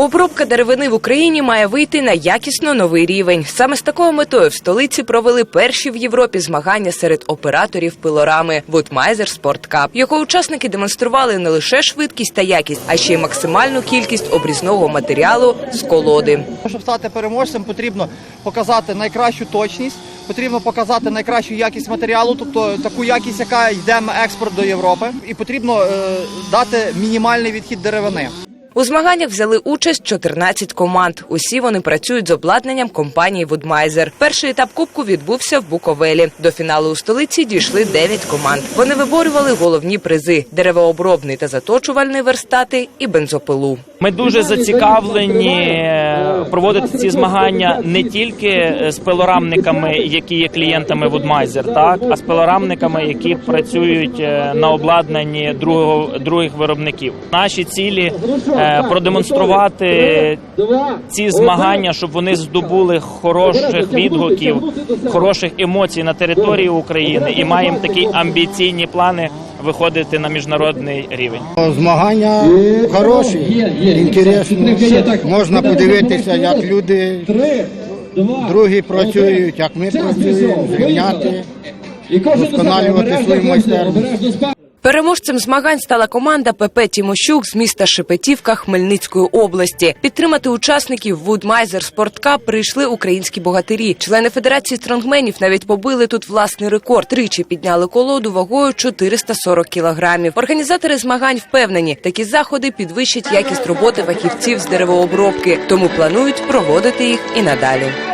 Обробка деревини в Україні має вийти на якісно новий рівень. Саме з такою метою в столиці провели перші в Європі змагання серед операторів пилорами Вудмайзер Спорт Кап. Його учасники демонстрували не лише швидкість та якість, а ще й максимальну кількість обрізного матеріалу з колоди. Щоб стати переможцем, потрібно показати найкращу точність, потрібно показати найкращу якість матеріалу, тобто таку якість, яка йде на експорт до Європи, і потрібно е, дати мінімальний відхід деревини. У змаганнях взяли участь 14 команд. Усі вони працюють з обладнанням компанії Вудмайзер. Перший етап кубку відбувся в Буковелі. До фіналу у столиці дійшли 9 команд. Вони виборювали головні призи: деревообробний та заточувальний верстати і бензопилу. Ми дуже зацікавлені проводити ці змагання не тільки е, з пилорамниками, які є клієнтами Woodmiser, так а з пилорамниками, які працюють е, на обладнанні другого других виробників. Наші цілі е, продемонструвати ці змагання, щоб вони здобули хороших відгуків, хороших емоцій на території України, і маємо такі амбіційні плани виходити на міжнародний рівень. Змагання хороші, інтересні. Можна подивитися, як люди другі працюють, як ми працюємо, зрівняти, вдосконалювати свою майстерність. Переможцем змагань стала команда ПП Тімощук з міста Шепетівка Хмельницької області. Підтримати учасників Вудмайзер Спорткап прийшли українські богатирі. Члени федерації стронгменів навіть побили тут власний рекорд. Тричі підняли колоду вагою 440 кілограмів. Організатори змагань впевнені, такі заходи підвищать якість роботи фахівців з деревообробки, тому планують проводити їх і надалі.